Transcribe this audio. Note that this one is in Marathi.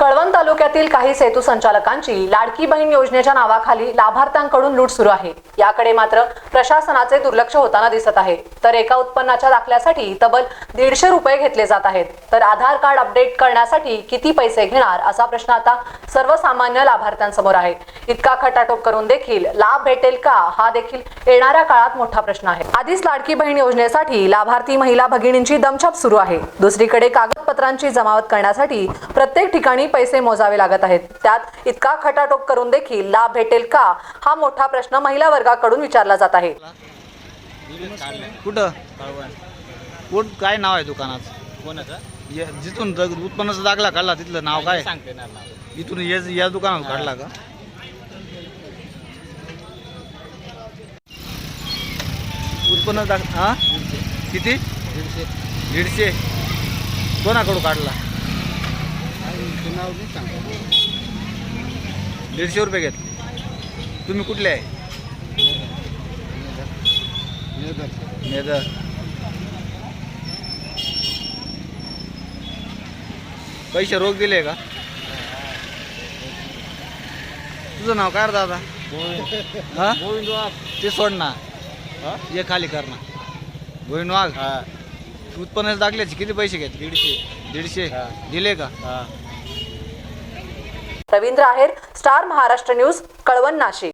कळवण तालुक्यातील काही सेतू संचालकांची लाडकी बहीण योजनेच्या नावाखाली लाभार्थ्यांकडून लूट सुरू आहे. याकडे मात्र प्रशासनाचे दुर्लक्ष होताना दिसत आहे. तर एका उत्पन्नाच्या दाखल्यासाठी तब्बल दीडशे रुपये घेतले जात आहेत. तर आधार कार्ड अपडेट करण्यासाठी किती पैसे घेणार असा प्रश्न आता सर्वसामान्य लाभार्थ्यांसमोर आहे. इतका खटाटोप करून देखील लाभ भेटेल का हा देखील येणाऱ्या काळात मोठा प्रश्न आहे. आधीच लाडकी बहीण योजनेसाठी लाभार्थी महिला भगिनींची दमछाप सुरू आहे. दुसरीकडे कागदपत्रांची जमावत करण्यासाठी प्रत्येक ठिकाणी पैसे मोजावे लागत आहेत. त्यात इतका खटाटोप करून देखील लाभ भेटेल का हा मोठा प्रश्न महिला वर्गाकडून विचारला जात आहे. कुठं? कुठ काय नाव आहे दुकानाचं? कोणाचं? ये- जिथून उत्पन्नाचा दाखला काढला तिथलं नाव काय? सांगते ना नाव. इथून या या दुकानात काढला का? उत्पन्न दाख हा? किती? दीडशे. दीडशे. कोणाकडून काढला? ते नाव नाही सांगतो दीडशे रुपये घेत तुम्ही कुठले आहे? नेदर पैसे रोख दिले का? तुझं नाव काय रे दादा? हा? ते सोड ना. हा? ये खाली कर ना. गोविंद वाघ हा उत्पन्न दाखल्याचे किती पैसे घेतले? दीडशे. दीडशे. दिले का? हा. Ravindra Aher Star Maharashtra News Kalwan Nashik.